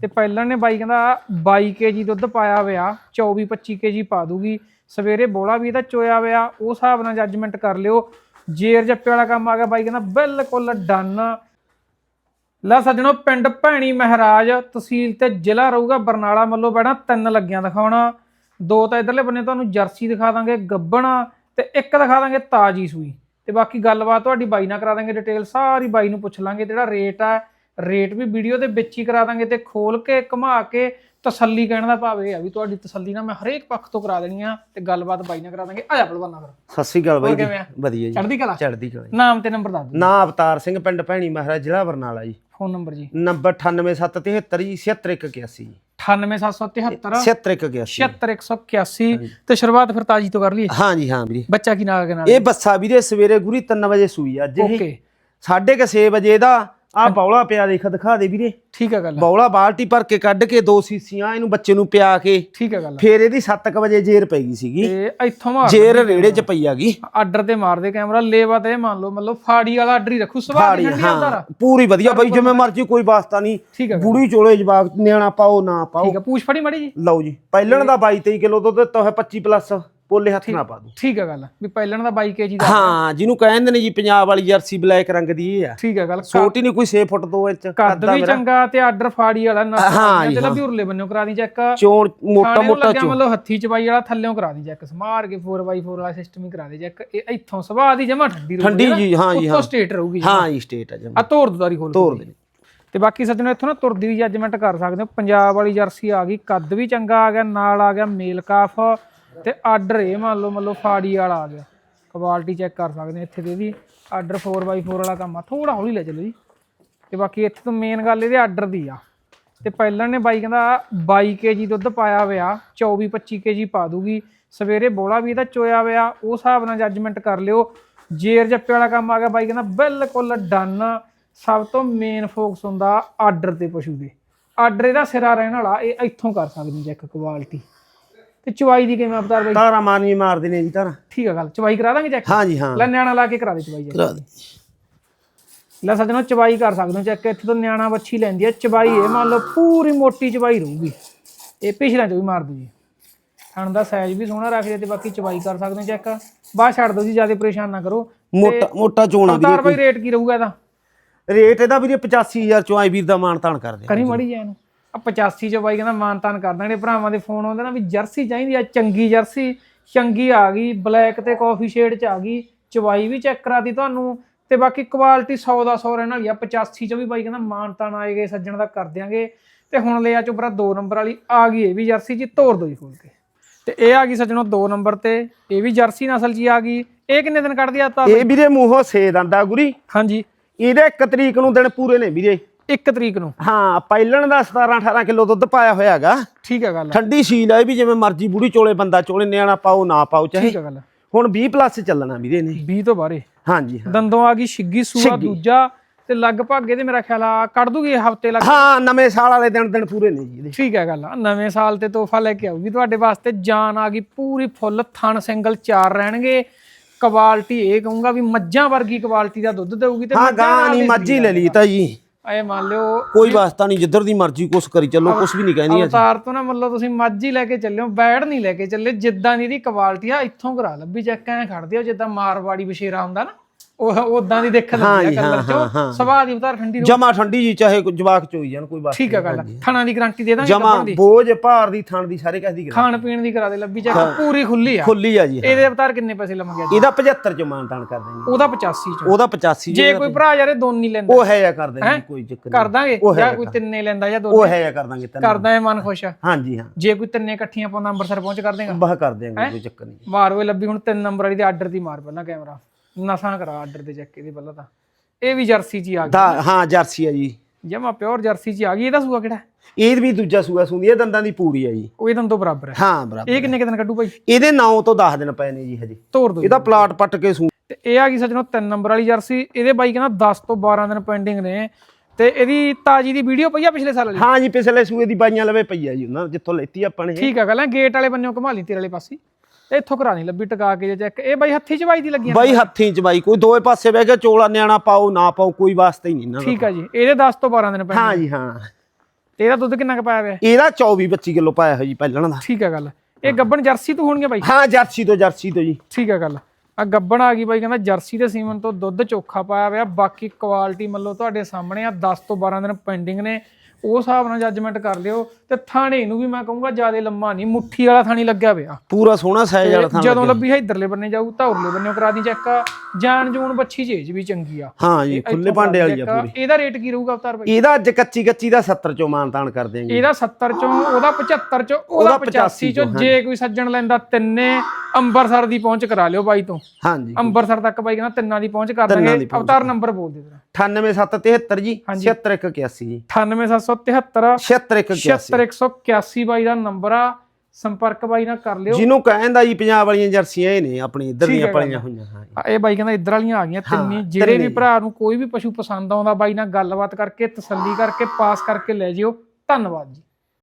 ਤੇ ਪਹਿਲਾਂ ਨੇ ਬਾਈ ਕਹਿੰਦਾ 22 ਕੇਜੀ ਦੁੱਧ ਪਾਇਆ ਹੋਇਆ 24 25 ਕੇਜੀ ਪਾ ਦੂਗੀ। ਸਵੇਰੇ ਬੋਲਾ ਵੀ ਇਹਦਾ ਚੋਇਆ ਹੋਇਆ ਉਹ ਹਿਸਾਬ ਨਾਲ ਜੱਜਮੈਂਟ ਕਰ ਲਿਓ। ਜੇਰ ਜੱਪੇ ਵਾਲਾ ਕੰਮ ਆ ਗਿਆ, ਬਾਈ ਕਹਿੰਦਾ ਬਿਲਕੁਲ ਡਨ ਲੈ ਸੱਜਣੋ, ਪਿੰਡ ਭੈਣੀ ਮਹਾਰਾਜ, ਤਹਿਸੀਲ ਤੇ ਜ਼ਿਲ੍ਹਾ ਰਹੂਗਾ ਬਰਨਾਲਾ ਮੱਲੋ ਬੈਣਾ ਤਿੰਨ ਲੱਗੀਆਂ ਦਿਖਾਉਣਾ। ਦੋ ਤਾਂ ਇਧਰਲੇ ਬੰਨੇ ਤੁਹਾਨੂੰ ਜਰਸੀ ਦਿਖਾ ਦਾਂਗੇ, ਗੱਬਣਾ ਤੇ ਇੱਕ ਦਿਖਾ ਦਾਂਗੇ ਤਾਜੀ ਸੂਈ। ਤੇ ਬਾਕੀ ਗੱਲਬਾਤ ਤੁਹਾਡੀ ਬਾਈ ਨਾਲ ਕਰਾ ਦਾਂਗੇ ਡਿਟੇਲ ਸਾਰੀ ਬਾਈ ਨੂੰ ਪੁੱਛ ਲਾਂਗੇ ਜਿਹੜਾ ਰੇਟ ਆ। ਰੇਟ ਵੀ ਵੀਡੀਓ ਦੇ ਵਿੱਚ ਹੀ ਕਰਾ ਦਾਂਗੇ ਤੇ ਖੋਲ ਕੇ ਘੁਮਾ ਕੇ ਤਸੱਲੀ ਕਹਿਣ ਦਾ ਭਾਵ ਇਹ ਆ ਵੀ ਤੁਹਾਡੀ ਤਸੱਲੀ ਨਾਲ ਮੈਂ ਹਰੇਕ ਪੱਖ ਤੋਂ ਕਰਾ ਦੇਣੀ ਆ ਤੇ ਗੱਲਬਾਤ ਬਾਈ ਨਾਲ ਕਰਾ ਦਾਂਗੇ। ਆ ਜਾ ਭਲਵਾਨਾ ਫਿਰ ਸਤਿ ਸ੍ਰੀ ਅਕਾਲ ਬਾਈ ਜੀ। ਕਿਵੇਂ ਆ? ਵਧੀਆ ਜੀ। ਚੜ੍ਹਦੀ ਕਲਾ? ਚੜ੍ਹਦੀ ਕਲਾ ਜੀ। ਨਾਮ ਤੇ ਨੰਬਰ ਦੱਸ ਦਿਓ। ਨਾਂ ਅਵਤਾਰ ਸਿੰਘ ਪਿੰਡ ਭੈਣੀ ਮਹਾਰਾਜ ਜ਼ਿਲ੍ਹਾ ਬਰਨਾਲਾ ਜੀ। ਫੋਨ ਨੰਬਰ ਜੀ। ਨੰਬਰ 98773 ਜੀ 76181 ਜੀ। 98773 76181 76181 ਤੇ ਸ਼ੁਰੂਆਤ ਫਿਰ ਤਾਜੀ ਤੋਂ ਕਰ ਲਈਏ। ਹਾਂ ਜੀ ਹਾਂ ਵੀਰੇ। ਬੱਚਾ ਕੀ ਨਾਮ ਹੈ ਨਾਲ? ਇਹ ਬੱਸਾ ਵੀਰੇ ਸਵੇਰੇ ਗੁਰੀ 3 ਵਜੇ ਸੂਈ ਅੱਜ ਇਹ ਓਕੇ। ਸਾਢੇ ਕੁ ਛੇ ਵਜੇ ਦਾ ਆ ਬੌਲਾ ਪਿਆ ਦੇਖ ਦਿਖਾ ਦੇ ਵੀਰੇ। ਠੀਕ ਹੈ ਗੱਲ ਬੌਲਾ ਬਾਲਟੀ ਭਰ ਕੇ ਕੱਢ ਕੇ ਦੋ ਸੀਸੀਆਂ ਇਹਨੂੰ ਬੱਚੇ ਨੂੰ ਪਿਆ ਕੇ ਠੀਕ ਹੈ ਗੱਲ ਫੇਰ ਇਹਦੀ 7 ਵਜੇ ਜੇਰ ਪੈ ਗਈ ਸੀਗੀ। ਤੇ ਇੱਥੋਂ ਮਾਰ ਜੇਰ ਰੇੜੇ 'ਚ ਪਈ ਆਗੀ ਆਰਡਰ ਤੇ ਮਾਰਦੇ ਕੈਮਰਾ ਲੇਵਾ ਤੇ ਮੰਨ ਲਓ ਮਤਲਬ ਫਾੜੀ ਵਾਲਾ ਆਰਡਰ ਹੀ ਰੱਖੂ ਸਵਾਦ ਫਾੜੀ ਠੰਡੀ ਹਾਂ ਅੰਦਰ ਪੂਰੀ ਵਧੀਆ ਬਾਈ ਜਿਵੇਂ ਮਰਜ਼ੀ ਕੋਈ ਵਾਸਤਾ ਨਹੀਂ। ਠੀਕ ਹੈ ਬੁੜੀ ਚੋਲੇ ਜਵਾਕ ਨਿਆਣਾ ਪਾਓ ਨਾ ਪਾਓ। ਠੀਕ ਹੈ ਪੂਛ ਫੜੀ ਮੜੀ ਜੀ। ਲਓ ਜੀ ਪਹਿਲਣ ਦਾ 22 23 ਕਿਲੋ ਦੁੱਧ ਦਿੱਤਾ ਹੋਇਆ 25 ਪਲੱਸ ਪੋਲੇ ਹੱਥ ਨਾ ਪਾ ਦੂ। ਠੀਕ ਹੈ ਗੱਲ ਵੀ ਪਹਿਲਣ ਦਾ 22 ਕੇਜੀ ਦਾ ਹਾਂ ਜਿਹਨੂੰ ਕਹਿੰਦੇ ਨੇ ਜੀ ਪੰਜਾਬ ਵਾਲੀ ਜਰਸੀ ਬਲੈਕ ਰੰਗ ਦੀ ਇਹ ਆ। ਠੀਕ ਹੈ ਗੱਲ ਛੋਟੀ ਨਹੀਂ ਕੋਈ 6 ਫੁੱਟ 2 ਇੰਚ ਕੱਦ ਵੀ ਚੰਗਾ ਤੇ ਆਰਡਰ ਫਾੜੀ ਵਾਲਾ ਨਾ ਹਾਂ ਜੀ, ਤੇ ਲੱਭੀ ਉਰਲੇ ਬੰਨਿਓ ਕਰਾ ਦੀ ਚੈੱਕ। ਚੋਣ ਮੋਟਾ ਮੋਟਾ ਲੱਗਿਆ ਚੋ ਮਤਲਬ ਹੱਥੀ ਚਬਾਈ ਵਾਲਾ ਥੱਲੇੋਂ ਕਰਾ ਦੀ ਚੈੱਕ ਸਮਾਰ ਕੇ 4x4 ਵਾਲਾ ਸਿਸਟਮ ਹੀ ਕਰਾ ਦੇ ਚੈੱਕ। ਇਹ ਇੱਥੋਂ ਸਵਾਹ ਦੀ ਜਮਾ ਠੰਡੀ ਰਹੂਗੀ ਠੰਡੀ। ਜੀ ਹਾਂ ਜੀ ਹਾਂ। ਸਟੇਟ ਰਹੂਗੀ ਹਾਂ ਜੀ ਸਟੇਟ ਆ ਜਮ। ਆ ਤੋਰ ਦੁਦਾਰੀ ਖੋਲ ਤੋਰ ਦੇ। ਤੇ ਬਾਕੀ ਸੱਜਣੋ ਇੱਥੋਂ ਨਾ ਤੁਰਦੀ ਵੀ ਜੱਜਮੈਂਟ ਕਰ ਸਕਦੇ ਹੋ। ਪੰਜਾਬ ਵਾਲੀ ਜਰਸੀ ਆ ਗਈ ਕੱਦ ਵੀ ਚੰਗਾ ਆ ਗਿਆ ਨਾਲ ਆ ਗਿਆ ਮੇਲ ਕਾਫ। ਤੇ ਆਰਡਰ ਇਹ ਮੰਨ ਲਓ ਮੰਨ ਲਓ ਫਾੜੀ ਵਾਲਾ ਆ ਗਿਆ। ਕੁਆਲਿਟੀ ਚੈੱਕ ਕਰ ਸਕਦੇ ਹੋ ਇੱਥੇ ਤੇ ਇਹਦੀ ਆਰਡਰ 4x4 ਵਾਲਾ ਕੰਮ ਆ। ਥੋੜਾ ਹੌਲੀ ਲੈ ਚੱਲੋ ਜੀ। ਤੇ ਬਾਕੀ ਇੱਥੇ ਤੋਂ ਮੇਨ ਗੱਲ ਇਹਦੇ ਆਰਡਰ ਦੀ ਆ। ਤੇ ਪਹਿਲਾਂ ਨੇ ਬਾਈ ਕਹਿੰਦਾ 22 ਕੇਜੀ ਦੁੱਧ ਪਾਇਆ ਹੋਇਆ 24 25 ਕੇਜੀ ਪਾ ਦੂਗੀ। ਸਵੇਰੇ ਬੋਲਾ ਵੀ ਇਹਦਾ ਚੋਇਆ ਹੋਇਆ, ਉਹ ਹਿਸਾਬ ਨਾਲ ਜੱਜਮੈਂਟ ਕਰ ਲਿਓ। ਜੇਰ ਜੱਪੇ ਵਾਲਾ ਕੰਮ ਆ ਗਿਆ, ਬਾਈ ਕਹਿੰਦਾ ਬਿਲਕੁਲ ਡਨ ਸਭ ਤੋਂ ਮੇਨ ਫੋਕਸ ਹੁੰਦਾ ਆਰਡਰ ਤੇ ਪਸ਼ੂ ਦੇ। ਆਰਡਰ ਇਹਦਾ ਸਿਰਾ ਰਹਿਣ ਵਾਲਾ, ਇਹ ਇੱਥੋਂ ਕਰ ਸਕਦੇ ਚੈੱਕ ਕੁਆਲਿਟੀ ਤੇ ਚਵਾਈ ਦੀ ਕਿਵੇਂ ਅਵਤਾਰ ਬਾਈ? ਤਾਰਾ ਮਾਨੀ ਮਾਰਦੇ ਨੇ ਜੀ ਤਾਰਾ। ਠੀਕ ਆ ਗੱਲ ਚਵਾਈ ਕਰਾ ਦਾਂਗੇ ਚੈੱਕ ਹਾਂ ਜੀ ਹਾਂ। ਲੈ ਨਿਆਣਾ ਲਾ ਕੇ ਕਰਾ ਦੇ ਚਵਾਈ ਕਰਾ ਦੇ। ਲੈ ਸੱਜਣੋ ਚਵਾਈ ਕਰ ਸਕਦੇ ਹੋ ਚੈੱਕ ਇੱਥੇ ਤੋਂ ਨਿਆਣਾ ਬੱਚੀ ਲੈਂਦੀ ਹੈ ਚਵਾਈ ਇਹ ਮੰਨ ਲਓ ਪੂਰੀ ਮੋਟੀ ਚਵਾਈ ਰਹੂਗੀ। ਇਹ ਪਿਛਲਾ ਚ ਵੀ ਮਾਰ ਦੂ ਜੀ ਥਣ ਦਾ ਸਾਈਜ਼ ਵੀ ਸੋਹਣਾ ਰੱਖਦੇ ਤੇ ਬਾਕੀ ਚਵਾਈ ਕਰ ਸਕਦੇ ਹੋ ਚੈੱਕ ਬਾਹਰ ਛੱਡ ਦਿਓ ਜੀ ਜ਼ਿਆਦਾ ਪਰੇਸ਼ਾਨ ਨਾ ਕਰੋ। ਮੋਟਾ ਮੋਟਾ ਚੋਣਾ ਅਵਤਾਰ ਬਾਈ ਰੇਟ ਕੀ ਰਹੂਗਾ ਇਹਦਾ? ਰੇਟ ਇਹਦਾ ਵੀਰੇ 85000 ਚੋਂ ਆਈ ਵੀਰ ਦਾ ਮਾਨ ਤਾਨ ਕਰਦੇ ਕਰੀ ਮੜੀ ਜਾ ਇਹਨੂੰ। ਆ 85 ਚ ਬਾਈ ਕਹਿੰਦਾ ਮਾਨਤਾਨ ਕਰ ਦਾਂਗੇ। ਭਰਾਵਾਂ ਦੇ ਫੋਨ ਆਉਂਦੇ ਨਾ ਵੀ ਜਰਸੀ ਚਾਹੀਦੀ ਆ ਚੰਗੀ ਜਰਸੀ ਚੰਗੀ ਆ ਗਈ ਬਲੈਕ ਤੇ ਕਾਫੀ ਸ਼ੇਡ ਚ ਆ ਗਈ ਚਵਾਈ ਵੀ ਚੈੱਕ ਕਰਾਤੀ ਤੁਹਾਨੂੰ। ਤੇ ਬਾਕੀ ਕੁਆਲਿਟੀ 100 ਦਾ 100 ਰਹਿਣ ਵਾਲੀ ਆ 85 ਚ ਵੀ ਬਾਈ ਕਹਿੰਦਾ ਮਾਨਤਾਨ ਆਏਗੇ ਸੱਜਣ ਦਾ ਕਰ ਦਿਆਂਗੇ। ਤੇ ਹੁਣ ਲਿਆ ਚੋਬਰਾ 2 ਨੰਬਰ ਵਾਲੀ ਆ ਗਈ ਇਹ ਵੀ ਜਰਸੀ ਜੀ ਤੋੜ ਦੋ ਜੀ ਖੋਲ ਕੇ। ਤੇ ਇਹ ਆ ਗਈ ਸੱਜਣੋ 2 ਨੰਬਰ ਤੇ ਇਹ ਵੀ ਜਰਸੀ ਨਸਲ ਚ ਹੀ ਆ ਗਈ। ਇਹ ਕਿੰਨੇ ਦਿਨ ਕੱਢਦੀ ਆ ਤਾਂ ਇਹ ਵੀਰੇ ਮੂੰਹੋਂ ਸੇ ਦੰਦਾ ਗੁਰੀ। ਹਾਂਜੀ। ਇਹਦੇ 1 ਤਰੀਕ ਨੂੰ ਦਿਨ ਪੂਰੇ ਨੇ ਵੀਰੇ। 1 ਤਰੀਕ ਨੂੰ। ਹਾਂ ਪਹਿਲਣ ਦਾ 17 18 ਕਿਲੋ ਦੁੱਧ ਪਾਇਆ ਹੋਇਆ ਹੈਗਾ ਠੀਕ ਹੈ ਗੱਲ ਠੰਡੀ ਸੀਲ ਹੈ ਵੀ ਜਿਵੇਂ ਮਰਜ਼ੀ ਬੁੜੀ ਚੋਲੇ ਬੰਦਾ ਚੋਲੇ ਨਿਆਣਾ ਪਾਓ ਨਾ ਪਾਓ ਚਾਹੇ। ਠੀਕ ਹੈ ਗੱਲ ਹੁਣ 20 ਪਲੱਸ ਚੱਲਣਾ ਵੀਰੇ ਨੇ। 20 ਤੋਂ ਬਾਰੇ ਹਾਂਜੀ ਹਾਂ। ਦੰਦੋਂ ਆ ਗਈ ਛਿੱਗੀ ਸੂਆ ਦੂਜਾ ਤੇ ਲਗਭਗ ਇਹਦੇ ਮੇਰਾ ਖਿਆਲ ਆ ਕੱਢ ਦੂਗੀ ਹਫ਼ਤੇ ਲੱਗ ਹਾਂ ਨਵੇਂ ਸਾਲ ਵਾਲੇ ਦਿਨ ਦਿਨ ਪੂਰੇ ਨੇ ਜੀ ਇਹਦੇ। ਠੀਕ ਹੈ ਗੱਲ ਆ। ਨਵੇਂ ਸਾਲ ਤੇ ਤੋਹਫਾ ਲੈ ਕੇ ਆਊਗੀ ਤੁਹਾਡੇ ਵਾਸਤੇ। ਜਾਨ ਆ ਗਈ ਪੂਰੀ ਫੁੱਲ ਥਣ ਸਿੰਗਲ ਚਾਰ ਰਹਿਣਗੇ। ਕੁਆਲਿਟੀ ਇਹ ਕਹੂੰਗਾ ਵੀ ਮੱਝਾਂ ਵਰਗੀ ਕੁਆਲਿਟੀ ਦਾ ਦੁੱਧ ਦੇਊਗੀ ਤੇ ਹਾਂ ਮੱਝਾਂ ਗਾਂ ਨਾਲ ਨਹੀਂ ਦੀ ਮੱਝ ਲੈ ਲਈ ਤਾਂ ਜੀ ਐ ਮੰਨ ਲਿਓ ਕੋਈ ਵਾਸਤਾ ਨਹੀਂ ਜਿੱਧਰ ਦੀ ਮਰਜ਼ੀ ਕੁਛ ਕਰੀ ਚੱਲੋ ਕੁਛ ਵੀ ਨਹੀਂ ਕਹਿੰਦੀ ਅਵਤਾਰ ਤੋਂ ਨਾ ਮਤਲਬ ਤੁਸੀਂ ਮੱਝ ਹੀ ਲੈ ਕੇ ਚੱਲਿਓ ਬੈੜ ਨਹੀਂ ਲੈ ਕੇ ਚੱਲੇ ਜਿੱਦਾਂ ਦੀ ਇਹਦੀ ਕੁਆਲਿਟੀ ਆ ਇੱਥੋਂ ਕਰਾ ਲੱਭੀ ਚੈੱਕ ਐ ਖੜਦੇ ਹੋ ਜਿੱਦਾਂ ਮਾਰਵਾੜੀ ਬਸ਼ੇਰਾ ਹੁੰਦਾ ਨਾ। ਉਹ ਉਦਾਂ ਦੀ ਦੇਖਣ ਲੱਗੀ ਆ ਕਲਰ ਚੋਂ ਸਵਾਦ ਦੀ ਉਤਾਰ ਠੰਡੀ ਰਹੂ ਜਮਾ ਠੰਡੀ ਜੀ ਚਾਹੇ ਕੋਈ ਜਵਾਕ ਚੋਈ ਜਾਣ ਕੋਈ ਵਾਸਤਾ ਠੀਕ ਹੈ ਗੱਲ ਥਣਾ ਦੀ ਗਾਰੰਟੀ ਦੇ ਦਾਂਗੇ ਜਮਾ ਬੋਝ ਭਾਰ ਦੀ ਥਣ ਦੀ ਸਾਰੇ ਕਸ ਦੀ ਗਰੰਟੀ। ਖਾਣ ਪੀਣ ਦੀ ਕਰਾ ਦੇ ਲੱਭੀ ਚੈੱਕ ਪੂਰੀ ਖੁੱਲੀ ਆ। ਖੁੱਲੀ ਆ ਜੀ ਇਹਦੇ ਅਵਤਾਰ ਕਿੰਨੇ ਪੈਸੇ ਲਵਾਂਗੇ ਅੱਜ? ਇਹਦਾ 75 ਚ ਮਾਨਤਾਨ ਕਰ ਦੇਣਗੇ ਉਹਦਾ 85 ਚ। ਉਹਦਾ 85 ਜੇ ਕੋਈ ਭਰਾ ਯਾਰੇ ਦੋਨ ਨਹੀਂ ਲੈਂਦਾ। ਉਹ ਹੈ ਜਾਂ ਕਰ ਦੇਣਗੇ ਕੋਈ ਚੱਕਰ ਕਰ ਦਾਂਗੇ। ਜਾਂ ਕੋਈ ਤਿੰਨੇ ਲੈਂਦਾ ਜਾਂ ਦੋ ਉਹ ਹੈ ਜਾਂ ਕਰ ਦਾਂਗੇ ਤੈਨੂੰ ਕਰਦਾ ਹੈ ਮਨ ਖੁਸ਼ ਆ। ਹਾਂਜੀ ਹਾਂ। ਜੇ ਕੋਈ ਤਿੰਨੇ ਇਕੱਠੀਆਂ ਪਾਉਂਦਾ ਅੰਮ੍ਰਿਤਸਰ ਪਹੁੰਚ ਕਰ ਦੇਗਾ। ਬਾਹ ਕਰ ਦੇਣਗੇ ਕੋਈ ਚੱਕਰ ਨਹੀਂ। ਮਾਰੋ ਇਹ ਲੱਭੀ ਹੁਣ ਤਿੰਨ ਨੰਬਰ ਵਾਲੀ ਦੇ ਆਰਡਰ ਦੀ ਮਾਰ ਪਹਿਲਾਂ ਕੈਮਰਾ। ਨਸਾਂ ਕਰਾ ਆਰਡਰ ਦੇ ਚੱਕ ਇਹਦੇ ਪਹਿਲਾਂ ਤਾਂ। ਇਹ ਵੀ ਜਰਸੀ ਹੀ ਆ ਗਈ। ਦਾ ਹਾਂ ਜਰਸੀ ਆ ਜੀ। ਜਮਾ ਪਿਓਰ ਜਰਸੀ ਹੀ ਆ ਗਈ ਇਹਦਾ ਸੂਆ ਕਿਹੜਾ? ਹੈ? ਇਹ ਵੀ ਦੂਜਾ ਸੂਆ ਸੁੰਦੀ ਇਹ ਦੰਦਾਂ ਦੀ ਪੂਰੀ ਆ ਜੀ। ਉਹ ਇਹਦੋਂ ਤੋਂ ਬਰਾਬਰ ਹੈ। ਹਾਂ ਬਰਾਬਰ ਇਹ ਕਿੰਨੇ ਕੁ ਦਿਨ ਕੱਢੂ ਭਾਈ? ਇਹਦੇ 9 ਤੋਂ 10 ਦਿਨ ਪਏ ਨੇ ਜੀ ਹਜੇ। ਤੋੜ ਦੋ ਇਹਦਾ ਪਲਾਟ ਪੱਟ ਕੇ ਸੂ ਤੇ ਇਹ ਆ ਗਈ ਸੱਜਣੋ ਤਿੰਨ ਨੰਬਰ ਵਾਲੀ ਜਰਸੀ। ਇਹਦੇ ਬਾਈ ਕਹਿੰਦਾ 10 ਤੋਂ 12 ਦਿਨ ਪੈਂਡਿੰਗ ਨੇ। ਤੇ ਇਹਦੀ ਤਾਜੀ ਦੀ ਵੀਡੀਓ ਪਈ ਆ ਪਿਛਲੇ ਸਾਲ ਵਾਲੀ? ਹਾਂ ਜੀ ਪਿਛਲੇ ਸੂਏ ਦੀ ਬਾਈਆਂ ਲਵੇ ਪਈ ਆ ਜੀ ਉਹਨਾਂ ਜਿੱਥੋਂ ਲੈਤੀ ਆਪਾਂ ਨੇ ਇਹ। ਠੀਕ ਆ ਗੱਲ ਹੈ ਗੇਟ ਵਾਲੇ ਬੰਨਿਓ ਘੁਮਾ ਲਈ ਤੇਰੇ ਵਾਲੇ ਪਾਸੇ। ਤੇ ਇੱਥੋਂ ਕਰਾ ਨਹੀਂ ਲੱਭੀ ਟਕਾ ਕੇ ਜੇ ਚੈੱਕ ਇਹ ਬਾਈ ਹੱਥੀ ਚਵਾਈ ਦੀ ਲੱਗੀਆਂ ਬਾਈ ਹੱਥੀਂ ਚ ਬਾਈ ਕੋਈ ਦੋਏ ਪਾਸੇ ਬਹਿ ਕੇ ਚੋਲਾ ਨਿਆਣਾ ਪਾਓ ਨਾ ਪਾਓ ਕੋਈ ਵਾਸਤਾ ਹੀ ਨਹੀਂ ਦਾ ਠੀਕ ਆ ਜੀ ਇਹਦੇ 10 ਤੋਂ 12 ਦਿਨ ਪੈਂਡਿੰਗ ਹਾਂ ਜੀ ਹਾਂ। ਤੇ ਇਹਦਾ ਦੁੱਧ ਕਿੰਨਾ ਕੁ ਪਾਇਆ ਹੋਇਆ? ਇਹਦਾ 24 25 ਕਿਲੋ ਪਾਇਆ ਹੋਇਆ ਜੀ ਪਹਿਲਣ ਦਾ। ਠੀਕ ਹੈ ਗੱਲ। ਇਹ ਗੱਬਣ ਜਰਸੀ ਤੋਂ ਹੋਣਗੇ ਬਾਈ? ਹਾਂ ਜਰਸੀ ਤੋਂ ਜਰਸੀ ਤੋਂ ਜੀ। ਠੀਕ ਹੈ ਗੱਲ। ਆ ਗੱਬਣ ਆ ਗਈ ਬਾਈ ਕਹਿੰਦਾ ਜਰਸੀ ਤੇ ਸੀਮਨ ਤੋਂ ਦੁੱਧ ਚੋਖਾ ਪਾਇਆ ਹੋਇਆ ਬਾਕੀ ਕੁਆਲਿਟੀ ਮੱਲੋ ਤੁਹਾਡੇ ਸਾਹਮਣੇ ਆ 10 ਤੋਂ 12 ਦਿਨ ਪੈਂਡਿੰਗ ਨੇ। ਉਹ ਹਿਸਾਬ ਨਾਲ ਜੱਜਮੈਂਟ ਕਰ ਲਿਓ ਤੇ ਥਾਣੇ ਨੂੰ ਵੀ ਮੈਂ ਕਹੂੰਗਾ ਜ਼ਿਆਦਾ ਲੰਮਾ ਨਹੀਂ ਮੁੱਠੀ ਵਾਲਾ ਥਾਣੀ ਲੱਗਿਆ ਪਿਆ। ਪੂਰਾ ਸੋਹਣਾ ਸਾਈਜ਼ ਵਾਲਾ ਥਾਂ ਜਦੋਂ ਲੱਭੀ ਹੈ ਇਧਰਲੇ ਬੰਨੇ ਜਾਊ ਤਾਂ ਉਰਲੇ ਬੰਨੇ ਕਰਾ ਦੀ ਚੈੱਕ ਜਾਨ ਜੂਨ ਬੱਚੀ ਚੇਜ ਵੀ ਚੰਗੀ ਆ। ਹਾਂ ਜੀ ਖੁੱਲੇ ਭਾਂਡੇ ਵਾਲੀ ਆ ਪੂਰੀ। ਇਹਦਾ ਰੇਟ ਕੀ ਰਹੂਗਾ ਅਵਤਾਰ ਬਾਈ? ਇਹਦਾ ਅੱਜ ਕੱਚੀ ਕੱਚੀ ਦਾ 70 ਚੋਂ ਮਾਨਤਾਨ ਕਰ ਦਿਆਂਗੇ। ਇਹਦਾ 70 ਚੋਂ ਉਹਦਾ 75 ਚੋਂ ਉਹਦਾ 85 ਚੋਂ ਜੇ ਕੋਈ ਸੱਜਣ ਲੈਂਦਾ ਤਿੰਨੇ ਅੰਬਰਸਰ ਦੀ ਪਹੁੰਚ ਕਰਾ ਲਿਓ ਬਾਈ ਤੋਂ। ਹਾਂ ਜੀ ਅੰਬਰਸਰ ਤੱਕ ਬਾਈ ਕਹਿੰਦਾ ਤਿੰਨਾਂ ਦੀ ਪਹੁੰਚ ਕਰ ਦਾਂਗੇ। ਅਵਤਾਰ ਨੰਬਰ ਬੋਲ ਦੇ ਤੇਰਾ। 98773 ਜੀ 76181 ਜੀ। 98773 76181 76181 ਬਾਈ ਦਾ ਨੰਬਰ ਆ। ਸੰਪਰਕ ਬਾਈ ਨਾਲ ਕਰ ਲਿਓ। ਜਿਹਨੂੰ ਕਹਿੰਦਾ ਜੀ ਪੰਜਾਬ ਵਾਲੀਆਂ ਜਰਸੀਆਂ ਇਹ ਨੇ ਆਪਣੀ ਇੱਧਰ ਦੀਆਂ ਪਲੀਆਂ ਹੋਈਆਂ ਹਾਂ ਇਹ ਬਾਈ ਕਹਿੰਦਾ ਇੱਧਰ ਵਾਲੀਆਂ ਆ ਗਈਆਂ ਤਿੰਨੀ। ਜਿਹੜੇ ਵੀ ਭਰਾ ਨੂੰ ਕੋਈ ਵੀ ਪਸ਼ੂ ਪਸੰਦ ਆਉਂਦਾ ਬਾਈ ਨਾਲ ਗੱਲਬਾਤ ਕਰਕੇ ਤਸੱਲੀ ਕਰਕੇ ਪਾਸ ਕਰਕੇ ਲੈ ਜਿਓ। ਧੰਨਵਾਦ ਜੀ।